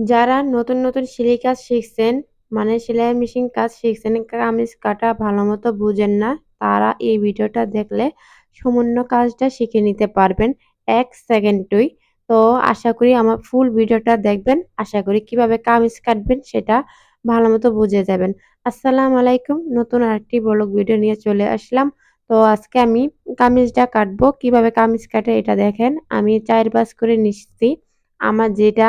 যারা নতুন, নতুন সেলাই কাজ শিখছেন, মানে সেলাই মেশিন কাজ শিখছেন, কামিজ কাটা ভালোমতো বুঝেন না, তারা এই ভিডিওটা দেখলে সম্পূর্ণ কাজটা শিখে নিতে পারবেন ১ সেকেন্ডেই। তো আশা করি আমার ফুল ভিডিওটা দেখবেন। আশা করি কীভাবে কামিজ কাটবেন সেটা ভালোমতো বুঝে যাবেন। আসসালামু আলাইকুম। নতুন আরেকটি ব্লগ ভিডিও নিয়ে চলে আসলাম। তো আজকে আমি কামিজটা কাটবো। কীভাবে কামিজ কাটে এটা দেখেন। আমি ৪ ভাঁজ করে নিচ্ছি। আমার যেটা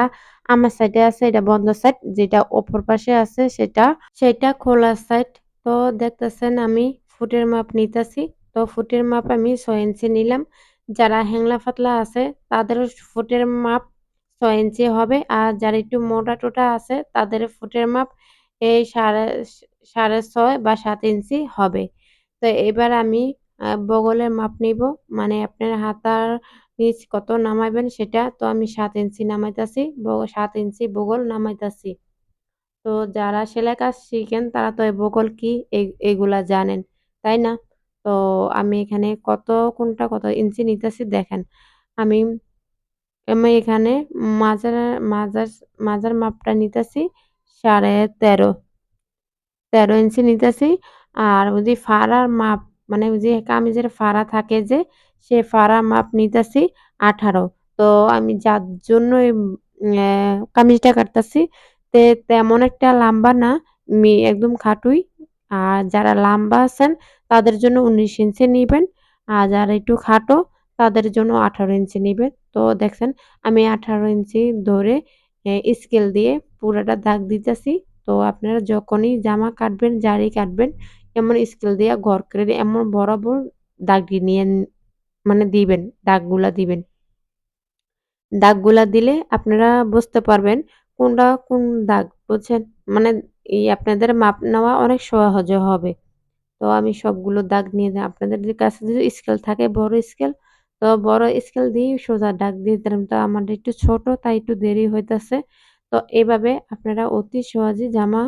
আমার সাইডে আছে এটা বন্ধ সাইড, যেটা অপর পাশে আছে সেটা সেটা খোলা সাইড। তো দেখতেছেন আমি ফুটের মাপ নিতেছি। তো ফুটের মাপ আমি ছয় ইঞ্চি নিলাম। যারা হ্যাংলা পাতলা আছে তাদের ফুটের মাপ ছয় ইঞ্চি হবে। আর যারা একটু মোটা-টোটা আছে তাদের ফুটের মাপ এই সাড়ে সাড়ে ছয় বা সাত ইঞ্চি হবে। তো এবার আমি বগলের মাপ নিব। মানে আপনার হাতার নিচ কত নামাইবেন সেটা। তো আমি সাত ইঞ্চি নামাইতাছি। ৭ ইঞ্চি বগল নামাইতাছি। তো যারা সেলাই কাজ শিখেন তারা তো এই বগল কি এগুলা জানেন, তাই না? তো আমি এখানে কত কোনটা কত ইঞ্চি নিতেছি দেখেন। আমি আমি এখানে মাজার মাজার মাজার মাপটা নিতেছি ১৩.৫ ১৩ ইঞ্চি নিতেছি। আর ওই যে ফাড়ার মাপ মানে যে কামিজের ফাড়া থাকে যে, সে ফাড়া মাপ নিতেছি ১৮। তো আমি যার জন্য কামিজটা কাটতাছি তে তেমন একটা লাম্বা না, একদম খাটুই। আর যারা লাম্বা আছেন তাদের জন্য ১৯ ইঞ্চি নিবেন। আর যারা একটু খাটো তাদের জন্য ১৮ ইঞ্চি নিবেন। তো দেখছেন আমি ১৮ ইঞ্চি ধরে স্কেল দিয়ে পুরাটা দাগ দিতেছি। তো আপনারা যখনই জামা কাটবেন, জারি কাটবেন এমন স্কেল দিয়ে ঘর করে এমন বরাবর দাগ নিয়ে মানে দিবেন, দাগগুলা দিবেন। দাগগুলা দিলে আপনারা বুঝতে পারবেন কোনটা কোন দাগ বুঝছেন? মানে এই আপনাদের মাপ নেওয়া অনেক সহজে হবে। তো আমি সবগুলো দাগ নিয়ে আপনাদের কাছে যদি স্কেল থাকে বড় স্কেল, তো বড় স্কেল দিয়েই সোজা দাগ দিয়ে দিলাম। তো আমারটা একটু ছোট তাই একটু দেরি হইতাছে। তো এভাবে আপনারা অতি সহজে জামা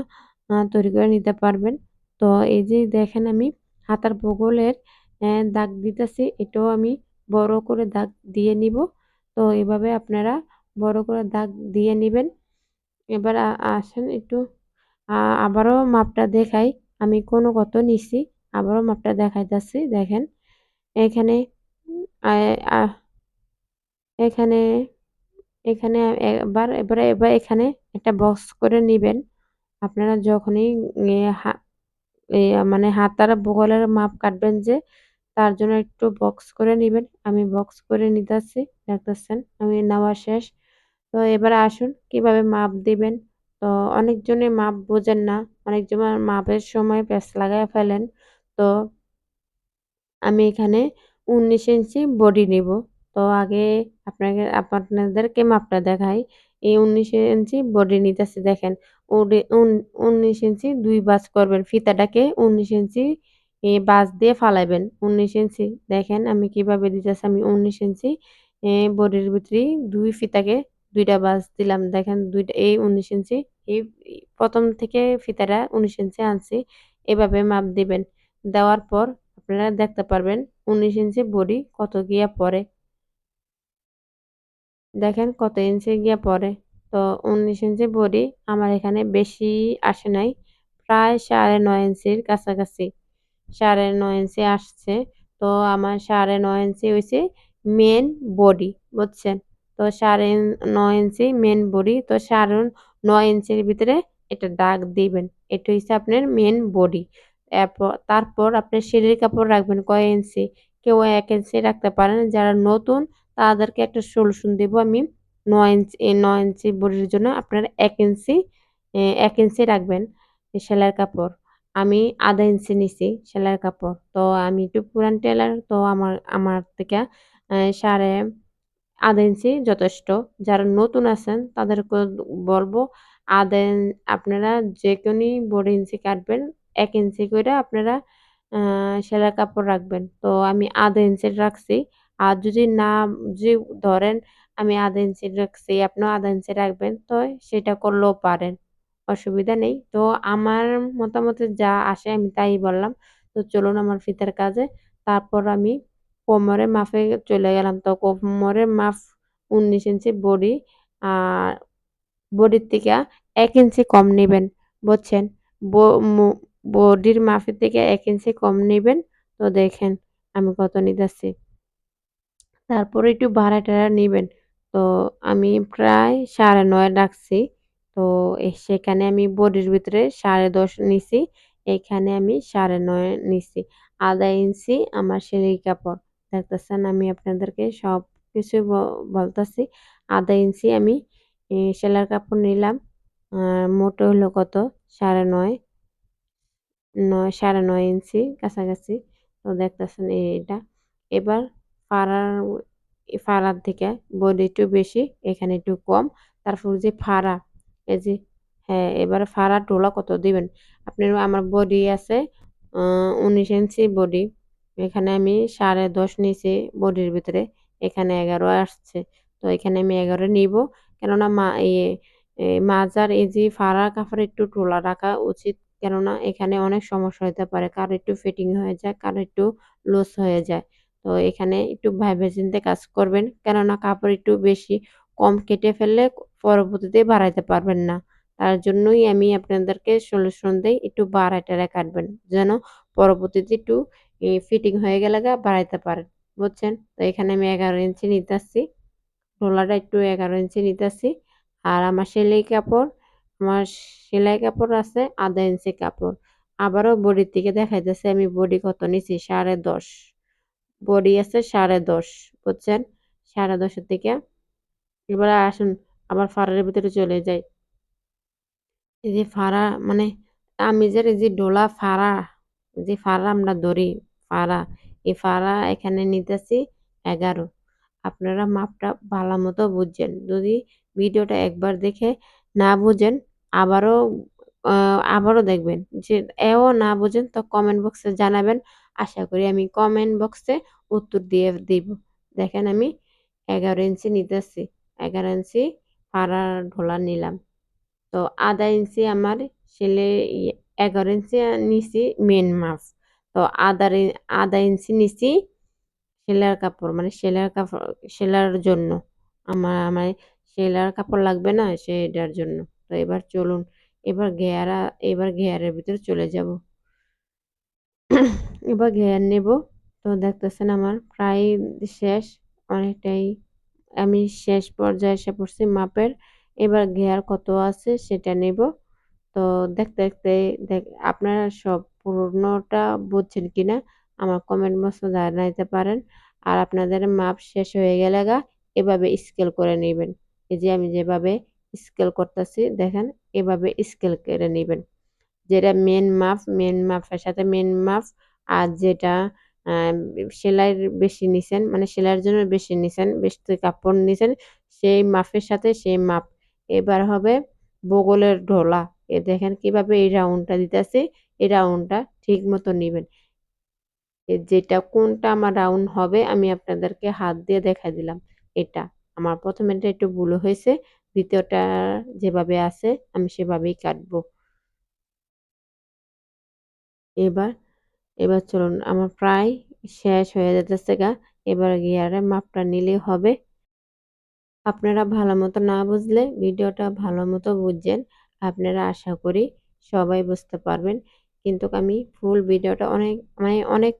তৈরি করে নিতে পারবেন। তো এই যে দেখেন আমি হাতার বগলের দাগ দিতেছি। এটাও আমি বড় করে দাগ দিয়ে নিব। তো এভাবে আপনারা বড় করে দাগ দিয়ে নিবেন। এবার আসেন একটু আবারও মাপটা দেখাই। আমি কোনো কত নিছি। আবারও মাপটা দেখাইতাছি, দেখেন। এখানে এখানে এখানে এবার, এবারে, এবার এখানে একটা বক্স করে নিবেন। আপনারা যখনই মানে হাতার বগলের মাপ কাটবেন যে, তার জন্য একটু বক্স করে নিবেন। আমি বক্স করে নিতেছি দেখতেছেন আমি নেওয়া শেষ। তো এবার আসুন কীভাবে মাপ দিবেন। তো অনেকজনে মাপ বোঝেন না। অনেকজনের মাপের সময় প্যাঁচ লাগায় ফেলেন। তো আমি এখানে ১৯ ইঞ্চি বডি নিব। তো আগে আপনাকে আপনাদেরকে মাপটা দেখাই। এই ১৯ ইঞ্চি বডি নিতেছি দেখেন। উডি উন ১৯ ইঞ্চি ২ ভাঁজ করবেন। ফিতাটাকে ১৯ ইঞ্চি ভাঁজ দিয়ে ফালাইবেন। ১৯ ইঞ্চি, দেখেন আমি কীভাবে দিতেছি। আমি ১৯ ইঞ্চি বডির ভিতরেই ২ ফিতাকে ২ টা ভাঁজ দিলাম। দেখেন দুইটা, এই ১৯ ইঞ্চি, এই প্রথম থেকে ফিতাটা ১৯ ইঞ্চি আনছি। এভাবে মাপ দিবেন। দেওয়ার পর আপনারা দেখতে পারবেন ১৯ ইঞ্চি বডি কত গিয়া পড়ে। দেখেন কত ইঞ্চি গিয়া পড়ে। তো ১৯ ইঞ্চি বডি আমার এখানে বেশি আসে নাই। প্রায় ৯.৫ ইঞ্চির কাছাকাছি। ৯.৫ ইঞ্চি আসছে। তো আমার ৯.৫ ইঞ্চি হইছে মেন বডি বুঝছেন? তো ৯.৫ ইঞ্চি মেন বডি। তো ৯.৫ ইঞ্চির ভিতরে একটা দাগ দিবেন। এটা হইছে আপনার মেন বডি। তারপর আপনি সেলাই কাপড় রাখবেন কয় ইঞ্চি? কেউ এক ইঞ্চি রাখতে পারেন। যারা নতুন তাদেরকে একটা সলিউশন দিব আমি। ৯ ইঞ্চি নয় ইঞ্চি বডির জন্য আপনারা এক ইঞ্চি এক ইঞ্চি রাখবেন সেলাইয়ের কাপড়। আমি ১/২ ইঞ্চি নিছি সেলাইয়ের কাপড়। তো আমি একটু পুরান টেলার, তো আমার আমার থেকে সাড়ে ১/২ ইঞ্চি যথেষ্ট। যারা নতুন আছেন তাদেরকে বলব ১/২ আপনারা যেকোনই বডি ইঞ্চি কাটবেন, এক ইঞ্চি করে আপনারা সেলাইয়ের কাপড় রাখবেন। তো আমি ১/২ ইঞ্চি রাখছি। আর যদি না, যদি ধরেন আমি ১/২ ইঞ্চি রাখছি, আপনিও ১/২ ইঞ্চি রাখবেন তো সেটা করলেও পারেন। অসুবিধা নেই। তো আমার মতামতে যা আসে আমি তাই বললাম। তো চলুন আমার ফিতার কাজে। তারপর আমি কোমরের মাপে চলে গেলাম। তো কোমরের মাপ ১৯ ইঞ্চি বডি আর বডির থেকে এক ইঞ্চি কম নেবেন বুঝছেন বডির মাপের থেকে এক ইঞ্চি কম নেবেন তো দেখেন আমি কত নিতেছি তারপরে একটু ভাড়া টাড়া নেবেন তো আমি প্রায় সাড়ে নয় রাখছি তো সেখানে আমি বডির ভিতরে সাড়ে দশ নিছি, এখানে আমি সাড়ে নয় নিছি। আধা ইঞ্চি আমার সেলাই কাপড়। দেখতেছেন আমি আপনাদেরকে সব কিছু বলতেছি। আধা ইঞ্চি আমি সেলাইয়ের কাপড় নিলাম। মোটো হলো কত? সাড়ে নয় নয়, সাড়ে নয় ইঞ্চি কাছাকাছি। তো দেখতেছেন এটা। এবার ফাড়ার ফাড়ার থেকে বডি একটু বেশি, এখানে একটু কম। তারপর যে ফাড়া এই যে হ্যাঁ এবার ফাড়া টোলা কত দিবেন? আপনার আমার বডি আছে উনিশ ইঞ্চি বডি। এখানে আমি সাড়ে দশ নিচে বডির ভিতরে, এখানে এগারো আসছে। তো এখানে আমি এগারো নিব। কেননা মা ইয়ে মাজার, এই যে ফাড়া কাপড় একটু টোলা রাখা উচিত। কেননা এখানে অনেক সমস্যা হতে পারে, কারও একটু ফিটিং হয়ে যায়, কারও একটু লুজ হয়ে যায়। তো এখানে একটু ভাইবে চিনতে কাজ করবেন। কেননা কাপড় একটু বেশি কম কেটে ফেললে পরবর্তীতে বাড়াইতে পারবেন না। তার জন্যই আমি আপনাদেরকে সলিউশন দেই, একটু বাড়াই টাড়াই কাটবেন, যেন পরবর্তীতে একটু ফিটিং হয়ে গেলে বাড়াইতে পারেন, বুঝছেন? তো এখানে আমি এগারো ইঞ্চি নিতে আসছি রোলারটা একটু এগারো ইঞ্চি নিতে আসছি আর আমার সেলাই কাপড়, আমার সেলাই কাপড় আছে আধা ইঞ্চি কাপড়। আবারও বডির থেকে দেখাইতেছে, আমি বডি কত নিছি? সাড়ে দশ। বডি আছে সাড়ে দশ, বুঝছেন? সাড়ে দশের দিকে। এবারে আসুন, আবার ফাড়ার ভিতরে চলে যাই। এই যে ফাড়া মানে আমিজের এই যে ডোলা ফাড়া, যে ফাড়া আমরা ধরি, ফাড়া, এই ফাড়া এখানে নিতেছি এগারো। আপনারা মাপটা ভালো মতো বুঝছেন। যদি ভিডিওটা একবার দেখে না বুঝেন, আবারও আবারও দেখবেন। যে এও না বুঝেন, তো কমেন্ট বক্সে জানাবেন। আশা করি আমি কমেন্ট বক্সে উত্তর দিয়ে দিব। দেখেন আমি এগারো ইঞ্চি নিতেছি। এগারো ইঞ্চি পাড়া ঢোলা নিলাম। তো আধা ইঞ্চি আমার সেলে এগারো ইঞ্চি নিছি মেন মাপ তো আধা আধা ইঞ্চি নিছি সেলার কাপড় মানে সেলার কাপড় সেলার জন্য। আমার আমার সেলার কাপড় লাগবে না সেটার জন্য। তো এবার চলুন, এবার ঘেয়ারা, এবার ঘেয়ারের ভিতরে চলে যাব। এবার ঘেয়ার নেব। তো দেখতেছেন আমার প্রায় শেষ, অনেকটাই আমি শেষ পর্যায়ে এসে পড়ছি মাপের। এবার ঘেয়ার কত আছে সেটা নেব। তো দেখতে দেখতে দেখ, আপনারা সব পুরোনোটা বুঝছেন কিনা আমার কমেন্ট বক্সে জানাইতে পারেন। আর আপনাদের মাপ শেষ হয়ে গেলে গা, এভাবে স্কেল করে নেবেন। এই যে আমি যেভাবে স্কেল করতেছি, দেখেন, এভাবে স্কেল করে নেবেন। যেটা মেন মাপ মেন মাপের সাথে মেন মাপ আর যেটা সেলাইয়ের বেশি নিছেন মানে সেলাইয়ের জন্য বেশি নিছেন, বেশি কাপড় নিছেন, সেই মাপের সাথে সেই মাপ। এবার হবে বগলের ঢোলা। এ দেখেন কীভাবে এই রাউন্ডটা দিতেছে, এই রাউন্ডটা ঠিক মতো নেবেন। যেটা কোনটা আমার রাউন্ড হবে আমি আপনাদেরকে হাত দিয়ে দেখা দিলাম। এটা আমার প্রথমেটা একটু ভুল হয়েছে, দ্বিতীয়টা যেভাবে আছে আমি সেভাবেই কাটবো। এবার এবার চলুন, আমার প্রায় শেষ হয়ে যেতেছে গা। এবার গিয়ারে মাপটা নিলেই হবে। আপনারা ভালো মতো না বুঝলে ভিডিওটা ভালো মতো বুঝছেন, আপনারা আশা করি সবাই বুঝতে পারবেন। কিন্তু আমি ফুল ভিডিওটা অনেক মানে অনেক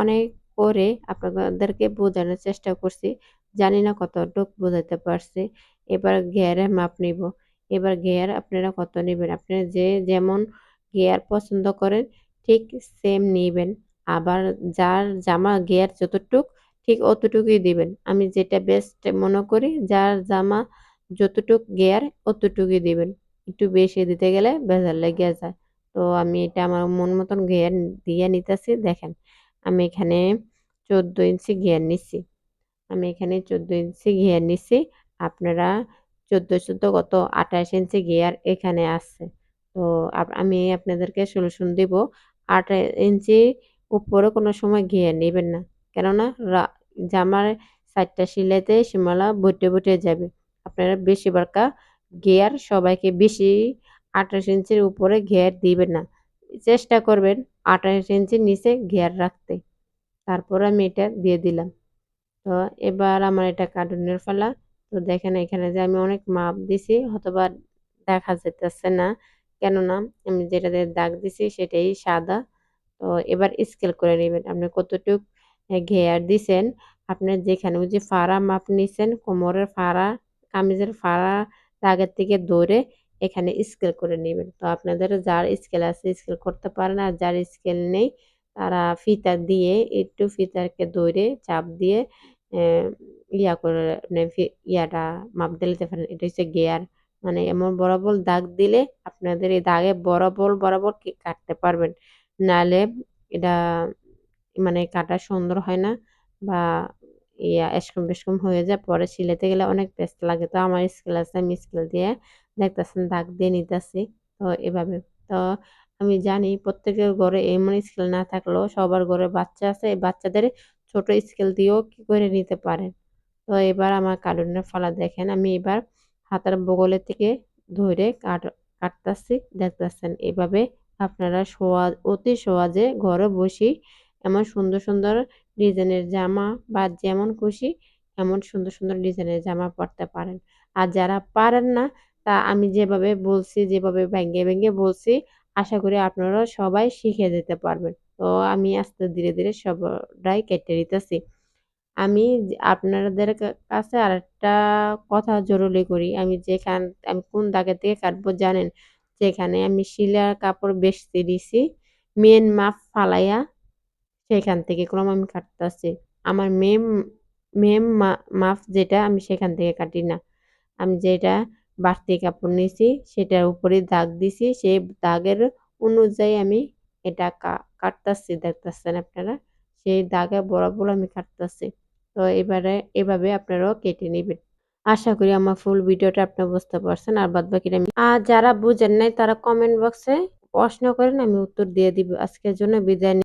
অনেক করে আপনাদেরকে বোঝানোর চেষ্টা করছি। জানি না কতটুকু বোঝাতে পারছি। এবার ঘেয়ারের মাপ নিব। এবার ঘেয়ার আপনারা কত নেবেন? আপনারা যে, যেমন ঘেয়ার পছন্দ করেন ঠিক সেম নেবেন। আবার যার জামা গেয়ার যতটুক, ঠিক অতটুকুই দিবেন। আমি যেটা বেস্ট মনে করি, যার জামা যতটুক গেয়ার অতটুকুই দিবেন। একটু বেশি দিতে গেলে ভেজাল লেগে যায়। তো আমি এটা আমার মন মতন গেয়ার দিয়ে নিতেছি, দেখেন। আমি এখানে চোদ্দ ইঞ্চি গিয়ার নিচ্ছি আমি এখানে চোদ্দ ইঞ্চি গিয়ার নিচ্ছি আপনারা চোদ্দ চোদ্দ কত, আঠাশ ইঞ্চি গিয়ার এখানে আছে। তো আমি আপনাদেরকে সলিউশন দিব। আট ইঞ্চি উপরে কোনো সময় ঘিয়ে নেবেন না। কেননা জামার সাইডটা সিলাইতে সীমালা বটে বটে যাবে। আপনারা বেশি বারকা গিয়ার সবাইকে বেশি আঠাশ ইঞ্চির উপরে ঘেয়ার দিবেন না। চেষ্টা করবেন আঠাশ ইঞ্চির নিচে ঘেয়ার রাখতে। তারপর আমি এটা দিয়ে দিলাম। তো এবার আমার এটা কার্টুনের ফেলা। তো দেখেন এখানে যে আমি অনেক মাপ দিছি, হয়তোবা দেখা যেতেছে না। কেননা আমি যেটাতে দাগ দিছি সেটাই সাদা। তো এবার স্কেল করে নেবেন। আপনি কতটুক ঘেয়ার দিছেন আপনার যেখানে যে ফাড়া মাপ নিছেন, কোমরের ফাড়া, কামিজের ফাড়া দাগের থেকে ধরে এখানে স্কেল করে নেবেন। তো আপনাদের যার স্কেল আছে স্কেল করতে পারেন, আর যার স্কেল নেই তারা ফিতা দিয়ে, একটু ফিতারকে ধরে চাপ দিয়ে ইয়া করে ইয়াটা মাপ দিলে নিতে পারেন। এটা হচ্ছে গিয়ার মানে এমন বরাবর দাগ দিলে আপনাদের এই দাগে বরাবর বরাবর কাটতে পারবেন। নাহলে এটা মানে কাটা সুন্দর হয় না বা ইয়া এসকম বেশকম হয়ে যায়, পরে সিলাইতে গেলে অনেক পেস্ট লাগে। তো আমার স্কেল আছে, আমি স্কেল দিয়ে দেখতেছেন দাগ দিয়ে নিতেছি। তো এভাবে। তো আমি জানি প্রত্যেকের ঘরে এমন স্কেল না থাকলেও সবার ঘরে বাচ্চা আছে। এই বাচ্চাদের ছোট স্কেল দিয়েও কি করে নিতে পারেন? তো এবার আমার কার্টুনের ফলা দেখেন। আমি এবার হাতার বগলের থেকে ধরে কাট, কাটতেছি, দেখতেছেন। এভাবে আপনারা সহজ, অতি সহজে ঘরে বসে এমন সুন্দর সুন্দর ডিজাইনের জামা বা যেমন খুশি এমন সুন্দর সুন্দর ডিজাইনের জামা পরতে পারেন। আর যারা পারেন না, তা আমি যেভাবে বলছি, যেভাবে ভেঙে ভেঙে বলছি, আশা করি আপনারা সবাই শিখে যেতে পারবেন। তো আমি আস্তে ধীরে ধীরে সবটাই কেটে দিতেছি আমি আপনাদের কাছে আরেকটা কথা জরুরি করি। আমি যেখান, আমি কোন দাগের থেকে কাটবো জানেন? যেখানে আমি শিলার কাপড় বেচতে দিছি, মেন মাপ ফালাইয়া সেখান থেকে ক্রম আমি কাটতেছি। আমার মেম মেম মাপ যেটা আমি সেখান থেকে কাটি না। আমি যেটা বাড়তি কাপড় নিয়েছি সেটার উপরে দাগ দিছি সেই দাগের অনুযায়ী আমি এটা কাটতেছি, দেখতেছেন আপনারা? সেই দাগে বরাবর আমি কাটতেছি। তো এবারে এভাবে আপনারাও কেটে নেবেন। আশা করি আমার ফুল ভিডিওটা আপনি বুঝতে পারছেন। আর বাদ বাকিটা আর যারা বুঝেন নাই, তারা কমেন্ট বক্সে প্রশ্ন করেন, আমি উত্তর দিয়ে দিব। আজকের জন্য বিদায়